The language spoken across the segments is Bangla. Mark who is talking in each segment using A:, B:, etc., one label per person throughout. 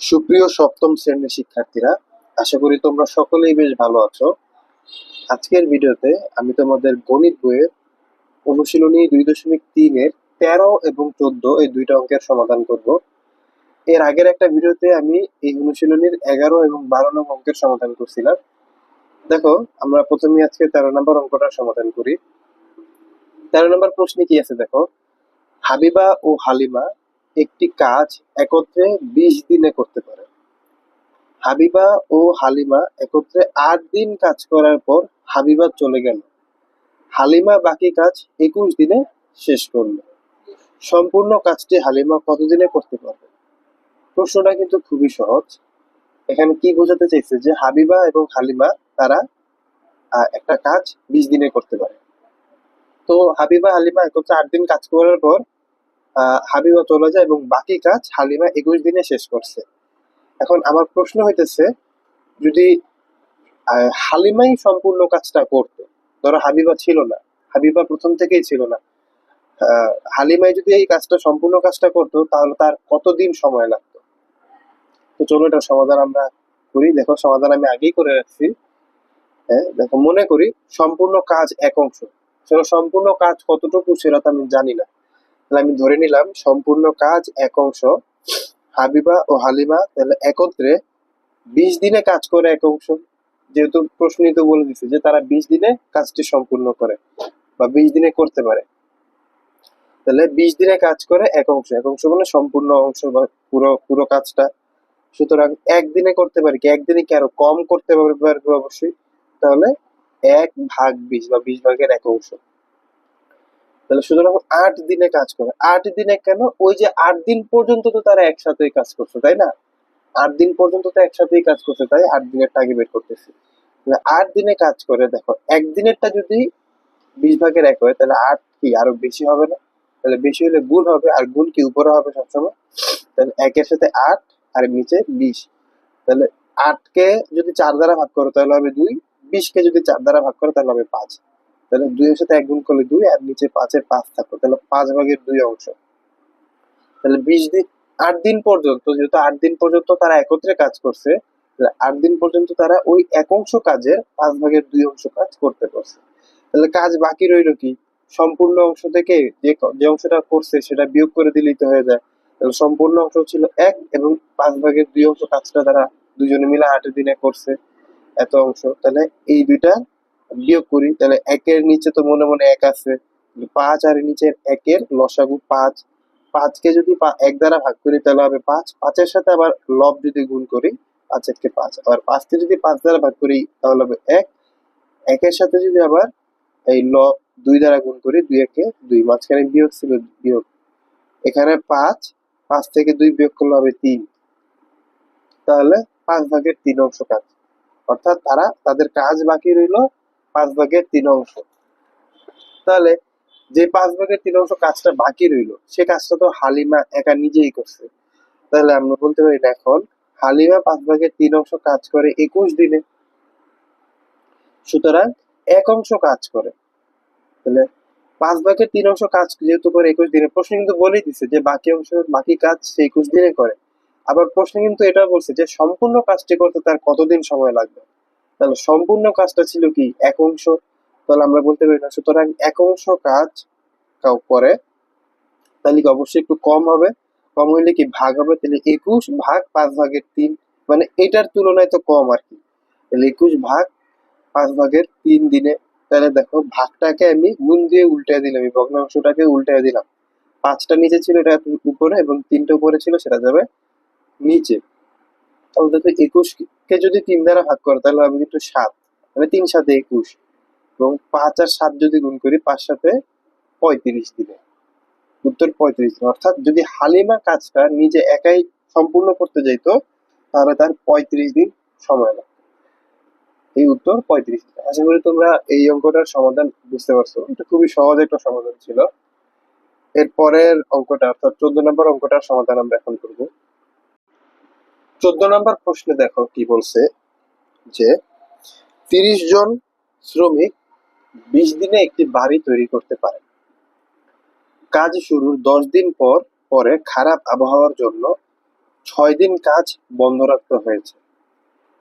A: সুপ্রিয় সপ্তম শ্রেণির শিক্ষার্থীরা, আশা করি তোমরা সকলেই বেশ ভালো আছো। আজকের ভিডিওতে আমি তোমাদের গণিত বইয়ের অনুশীলনী দুই দশমিক তিনের তেরো এবং চোদ্দ এই দুইটা অঙ্কের সমাধান করব। এর আগের একটা ভিডিওতে আমি এই অনুশীলনীর এগারো এবং বারো নং অঙ্কের সমাধান করছিলাম। দেখো, আমরা প্রথমে আজকে তেরো নম্বর অঙ্কটার সমাধান করি। তেরো নম্বর প্রশ্নে কি আছে দেখো? হাবিবা ও হালিমা একটি কাজ একত্রে বিশ দিনে করতে পারে। হাবিবা ও হালিমা একত্রে আট দিন কাজ করার পর হাবিবা চলে গেল। হালিমা বাকি কাজ একুশ দিনে শেষ করল। সম্পূর্ণ কাজটি হালিমা কতদিনে করতে পারবে? প্রশ্নটা কিন্তু খুবই সহজ। এখানে কি বোঝাতে চাইছে যে হাবিবা এবং হালিমা তারা একটা কাজ বিশ দিনে করতে পারে। তো হাবিবা, হালিমা একত্রে আট দিন কাজ করার পর হাবিবা চলে যায় এবং বাকি কাজ হালিমা একুশ দিনে শেষ করছে। এখন আমার প্রশ্ন হইতেছে, যদি হালিমাই সম্পূর্ণ কাজটা করতো, ধরো হাবিবা ছিল না, হাবিবা প্রথম থেকেই ছিল না হালিমাই যদি এই কাজটা, সম্পূর্ণ কাজটা করতো, তাহলে তার কতদিন সময় লাগতো? তো চলো এটার সমাধান আমরা করি। দেখো, সমাধান আমি আগেই করে রাখছি। হ্যাঁ দেখো, মনে করি সম্পূর্ণ কাজ এক অংশ। চলো, সম্পূর্ণ কাজ কতটুকু সেটা তো আমি জানি না। তাহলে আমি ধরে নিলাম সম্পূর্ণ কাজ এক অংশ। হাবিবা ও হালিমা তাহলে একত্রে বিশ দিনে কাজ করে এক অংশ। যেহেতু প্রশ্নই তো বলে দিছে যে তারা বিশ দিনে কাজটি সম্পূর্ণ করে বা বিশ দিনে করতে পারে। তাহলে বিশ দিনে কাজ করে এক অংশ। এক অংশ মানে সম্পূর্ণ অংশ বা পুরো পুরো কাজটা। সুতরাং একদিনে করতে পারি কি? একদিনে কি আরও কম করতে পারবে অবশ্যই। তাহলে এক ভাগ বিশ বা বিশ ভাগের এক অংশ। তাহলে সুতরাং আট দিনে কাজ করে। আট দিনে কেন? ওই যে আট দিন পর্যন্ত তো তারা একসাথেই কাজ করছে, তাই না? আট দিন পর্যন্ত তো একসাথেই কাজ করছে, তাই আট দিনের টাকে বের করতেছি। আট দিনে কাজ করে, দেখো, একদিনেরটা যদি বিশ ভাগের এক হয়, তাহলে আট কি আরও বেশি হবে না? তাহলে বেশি হলে গুণ হবে, আর গুণ কি উপরে হবে সবসময়? তাহলে একের সাথে আট, আর নিচে বিশ। তাহলে আটকে যদি চার দ্বারা ভাগ করো, তাহলে হবে দুই। বিশকে যদি চার দ্বারা ভাগ করো, তাহলে হবে পাঁচ। তাহলে দুইয়ের সাথে এক গুণ করলে দুই আর নিচে পাঁচের পাঁচ থাকল। তাহলে পাঁচ ভাগের দুই অংশ। তাহলে বিশ দিন, আট দিন পর্যন্ত, যেহেতু আট দিন পর্যন্ত তারা একত্রে কাজ করছে, তাহলে আট দিন পর্যন্ত তারা ওই এক অংশ কাজের পাঁচ ভাগের দুই অংশ কাজ করতে পারছে। তাহলে কাজ বাকি রইল কি? সম্পূর্ণ অংশ থেকে যে যে অংশটা করছে সেটা বিয়োগ করে দিলেই তো হয়ে যায়। তাহলে সম্পূর্ণ অংশ ছিল এক এবং পাঁচ ভাগের দুই অংশ কাজটা তারা দুজনে মিলে আট দিনে করছে, এত অংশ। তাহলে এই দুইটা বিয়োগ করি, তাহলে একের নিচে তো মনে মনে এক আছে। পাঁচ আর নিচের একের লসাগু পাঁচ। পাঁচকে যদি এক দ্বারা ভাগ করি, তাহলে হবে পাঁচ। পাঁচের সাথে আবার লব যদি গুণ করি পাঁচ এককে পাঁচ। আবার পাঁচকে যদি পাঁচ দ্বারা ভাগ করি, তাহলে হবে এক। একের সাথে যদি আবার এই লব দুই দ্বারা গুণ করি, দুই একে দুই। মাঝখানে বিয়োগ ছিল বিয়োগ। এখানে পাঁচ পাঁচ থেকে দুই বিয়োগ করলে হবে তিন। তাহলে পাঁচ ভাগের তিন অংশ কাজ। অর্থাৎ তারা তাদের কাজ বাকি রইল পাঁচ ভাগের তিন অংশ। তাহলে যে পাঁচ ভাগের তিন অংশ কাজটা বাকি রইল, সে কাজটা তো হালিমা একা নিজেই করছে। তাহলে আমরা বলতে পারি এখন হালিমা পাঁচ ভাগের তিন অংশ কাজ করে একুশ দিনে। সুতরাং এক অংশ কাজ করে। তাহলে পাঁচ ভাগের তিন অংশ কাজ যেহেতু করে একুশ দিনে, প্রশ্ন কিন্তু বলেই দিছে যে বাকি অংশ, বাকি কাজ সে একুশ দিনে করে। আবার প্রশ্ন কিন্তু এটা বলছে যে সম্পূর্ণ কাজটি করতে তার কতদিন সময় লাগবে? তাহলে সম্পূর্ণ কাজটা ছিল কি? এক অংশ। তাহলে আমরা বলতে পারি না, সুতরাং এক অংশ কাজ কাউ করে, তাহলে কি অবশ্যই একটু কম হবে? কম হইলে কি ভাগ হবে? তাহলে একুশ ভাগ পাঁচ ভাগের তিন মানে এটার তুলনায় তো কম আর কি। তাহলে একুশ ভাগ পাঁচ ভাগের তিন দিনে, তাহলে দেখো ভাগটাকে আমি গুণ দিয়ে উল্টে দিলাম, এই ভগ্নাংশটাকে উল্টে দিলাম। পাঁচটা নিচে ছিল, এটা উপরে, এবং তিনটা উপরে ছিল, সেটা যাবে নিচে। তাহলে দেখো একুশ কে যদি তিন দ্বারা ভাগ করো, তাহলে হবে কিন্তু সাত। মানে তিন সাথে একুশ। এবং পাঁচ আর সাত যদি গুণ করি, পাঁচ সাথে পঁয়ত্রিশ দিনে উত্তর পঁয়ত্রিশ দিন অর্থাৎ যদি হালিমা কাজটা নিজে একাই সম্পূর্ণ করতে যাইত, তাহলে তার পঁয়ত্রিশ দিন সময় লাগতো। এই উত্তর পঁয়ত্রিশ দিন আশা করি তোমরা এই অঙ্কটার সমাধান বুঝতে পারছ। এটা খুবই সহজ একটা সমাধান ছিল। এর পরের অঙ্কটা, অর্থাৎ চোদ্দ নম্বর অঙ্কটার সমাধান আমরা এখন করব। চোদ্দ নম্বর প্রশ্নে দেখো কি বলছে যে, তিরিশ জন শ্রমিক বিশ দিনে একটি বাড়ি তৈরি করতে পারে। কাজ শুরুর দশ দিন পর, পরে খারাপ আবহাওয়ার জন্য ছয় দিন কাজ বন্ধ রাখতে হয়েছে।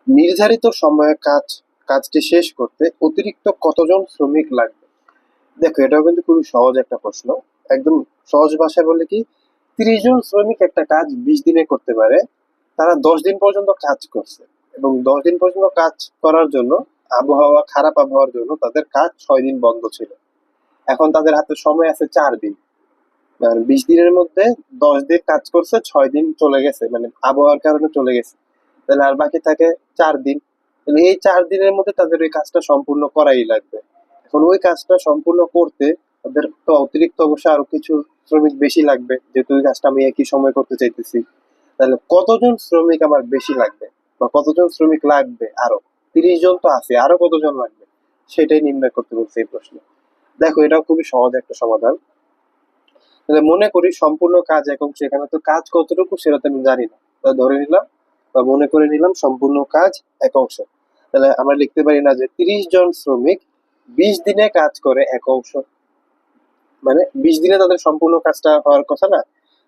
A: নির্ধারিত সময়ে কাজ, কাজটি শেষ করতে অতিরিক্ত কতজন শ্রমিক লাগবে? দেখো, এটাও কিন্তু খুবই সহজ একটা প্রশ্ন। একদম সহজ ভাষায় বলে কি, তিরিশ জন শ্রমিক একটা কাজ বিশ দিনে করতে পারে তারা দশ দিন পর্যন্ত কাজ করছে। এবং দশ দিন পর্যন্ত কাজ করার জন্য, আবহাওয়া খারাপ আবহাওয়ার জন্য তাদের কাজ ছয় দিন বন্ধ ছিল। এখন তাদের হাতে সময় আছে চার দিন। বিশ দিনের মধ্যে দশ দিন কাজ করছে, ছয় দিন চলে গেছে মানে আবহাওয়ার কারণে চলে গেছে। তাহলে আর বাকি থাকে চার দিন। তাহলে এই চার দিনের মধ্যে তাদের ওই কাজটা সম্পূর্ণ করাই লাগবে। এখন ওই কাজটা সম্পূর্ণ করতে তাদের তো অতিরিক্ত অবশ্যই আরও কিছু শ্রমিক বেশি লাগবে, যেহেতু ওই কাজটা আমি একই সময় করতে চাইতেছি। তাহলে কতজন শ্রমিক আমার বেশি লাগবে? বা কতজন শ্রমিক লাগবে আরও? তিরিশ জন তো আছে, আরও কতজন লাগবে? সেটাই নির্ণয় করতে বলছে এই প্রশ্ন। দেখো, এটাও খুবই সহজ একটা সমাধান। তাহলে মনে করি সম্পূর্ণ কাজ এখন সেখানে তো কাজ কতটুকু সেটা তো আমি জানি না। তা ধরে নিলাম, বা মনে করে নিলাম সম্পূর্ণ কাজ এক অংশ। তাহলে আমরা লিখতে পারি না যে তিরিশ জন শ্রমিক বিশ দিনে কাজ করে এক অংশ। মানে বিশ দিনে তাদের সম্পূর্ণ কাজটা হওয়ার কথা না?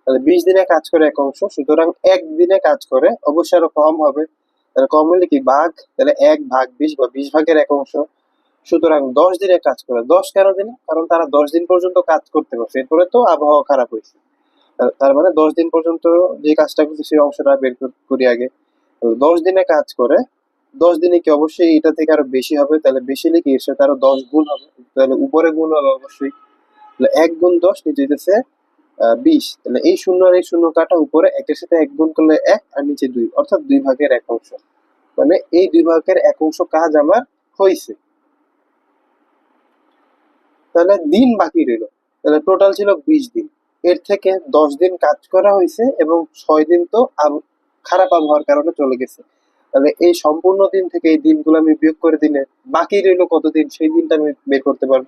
A: তাহলে বিশ দিনে কাজ করে এক অংশ, সুতরাং একদিনে কাজ করে অবশ্যই আরও কম হবে। তাহলে কম হলে কি ভাগ? তাহলে এক ভাগ বিশ বা বিশ ভাগের এক অংশ। সুতরাং দশ দিনে কাজ করে। দশ কেন দিনে? কারণ তারা দশ দিন পর্যন্ত কাজ করতে পারছে। এরপরে তো আবহাওয়া খারাপ হয়েছে। তার- মানে দশ দিন পর্যন্ত যে কাজটা করছে, সেই অংশটা বের করি আগে। দশ দিনে কাজ করে, দশ দিনে কি অবশ্যই এটা থেকে আরও বেশি হবে? তাহলে বেশি কি এর সাথে আরও দশ গুণ হবে? তাহলে উপরে গুণ হবে অবশ্যই। এক গুণ দশ নিচে বিশ। তাহলে এই শূন্য আর এই শূন্য কাটা উপরে একের সাথে এক গুণ করলে এক আর নিচে দুই, অর্থাৎ দুই ভাগের এক অংশ। মানে এই দুই ভাগের এক অংশ কাজ আমার হয়েছে তাহলে দিন বাকি রইল। তাহলে টোটাল ছিল বিশ দিন। এর থেকে দশ দিন কাজ করা হয়েছে এবং ছয় দিন তো খারাপ আবহাওয়ার কারণে চলে গেছে। তাহলে এই সম্পূর্ণ দিন থেকে এই দিনগুলো আমি বিয়োগ করে দিলে বাকি রইল কতদিন সেই দিনটা আমি বের করতে পারব।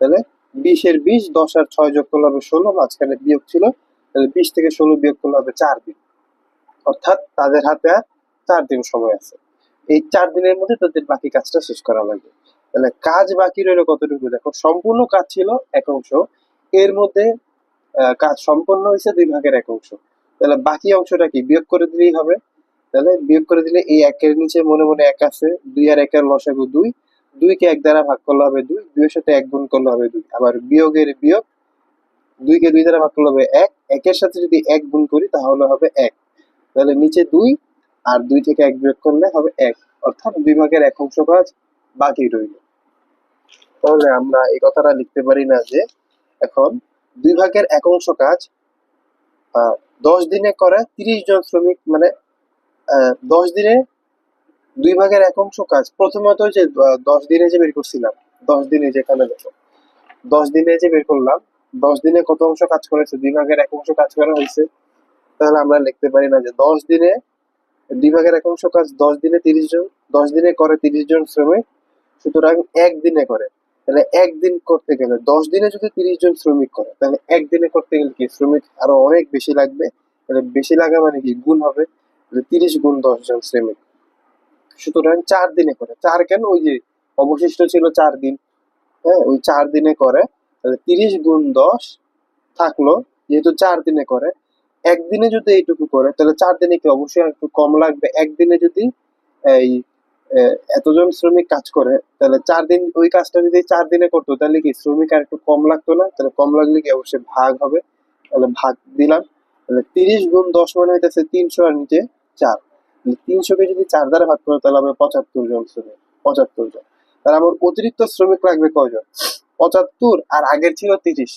A: তাহলে বিশের বিশ, দশ আর ছয় যোগ করলে হবে ষোলো, মাঝখানে বিয়োগ ছিল, তাহলে বিশ থেকে ষোলো বিয়োগ করলে হবে চার দিন। অর্থাৎ তাদের হাতে আর চার দিন সময় আছে। এই চার দিনের মধ্যে তাদের বাকি কাজটা শেষ করা লাগবে। তাহলে কাজ বাকি রইল কতটুকু? দেখো, সম্পূর্ণ কাজ ছিল এক অংশ। এর মধ্যে কাজ সম্পন্ন হয়েছে দুই ভাগের এক অংশ। তাহলে বাকি অংশটা কি? বিয়োগ করে দিলেই হবে। তাহলে বিয়োগ করে দিলে এই একের নিচে মনে মনে এক আছে। দুই আর একের লসাগু দুই। দুইকে এক দ্বারা ভাগ করলে হবে দুই, দুইয়ের সাথে এক গুণ করলে হবে দুই। আবার বিয়োগের বিয়োগ, দুইকে দুই দ্বারা ভাগ করলে হবে এক, একের সাথে যদি এক গুণ করি তাহলে হবে এক। তাহলে নিচে দুই আর দুই থেকে এক বিয়োগ করলে হবে এক। অর্থাৎ দুই ভাগের এক অংশ কাজ বাকি রইল। তাহলে আমরা এই কথাটা লিখতে পারি না যে এখন দুই ভাগের এক অংশ কাজ দশ দিনে করে তিরিশ জন শ্রমিক মানে দশ দিনে দুই ভাগের এক অংশ কাজ। প্রথমত যে দশ দিনে যে বের করছিলাম, দশ দিনে যেখানে দেখো, দশ দিনে যে বের করলাম, দশ দিনে কত অংশ কাজ করেছে? দুই ভাগের এক অংশ কাজ করা হয়েছে। তাহলে আমরা লিখতে পারি না যে দশ দিনে, দুই ভাগের এক অংশ কাজ দশ দিনে তিরিশ জন, দশ দিনে করে তিরিশ জন শ্রমিক, সুতরাং একদিনে করে। তাহলে একদিন করতে গেলে, দশ দিনে যদি তিরিশ জন শ্রমিক করে, তাহলে একদিনে করতে গেলে কি শ্রমিক আরও অনেক বেশি লাগবে? তাহলে বেশি লাগা মানে কি? গুণ হবে। তিরিশ গুণ দশ জন শ্রমিক। সুতরাং চার দিনে করে। চার কেন? ওই যে অবশিষ্ট ছিল চার দিন। হ্যাঁ ওই চার দিনে করে। তাহলে তিরিশ গুণ দশ থাকল, যেহেতু চার দিনে করে। একদিনে যদি এইটুকু করে, তাহলে চার দিনে কি অবশ্যই একটু কম লাগবে? একদিনে যদি এই এতজন শ্রমিক কাজ করে, তাহলে চার দিন, ওই কাজটা যদি চার দিনে করতো, তাহলে কি শ্রমিক আর একটু কম লাগতো না? তাহলে কম লাগলে কি অবশ্যই ভাগ হবে? তাহলে ভাগ দিলাম। তাহলে তিরিশ গুণ দশ মানে হইতেছে তিনশো আর নিচে চার। তিনশোকে যদি চার দ্বারা ভাগ করে, তাহলে হবে পঁচাত্তর জন শ্রমিক, পঁচাত্তর জন। তাহলে আমার অতিরিক্ত শ্রমিক লাগবে কয়জন? পঁচাত্তর আর আগের ছিল তিরিশ।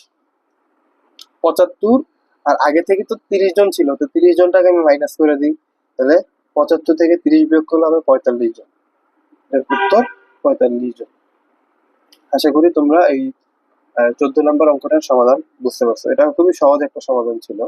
A: পঁচাত্তর আর আগে থেকে তো তিরিশ জন ছিল, তো তিরিশ জনটাকে আমি মাইনাস করে দিই। তাহলে পঁচাত্তর থেকে তিরিশ বিয়োগ করলে হবে পঁয়তাল্লিশ জন। এর উত্তর পঁয়তাল্লিশ জন। আশা করি তোমরা এই চোদ্দ নম্বর অঙ্কটার সমাধান বুঝতে পারছ। এটা খুবই সহজ একটা সমাধান ছিল।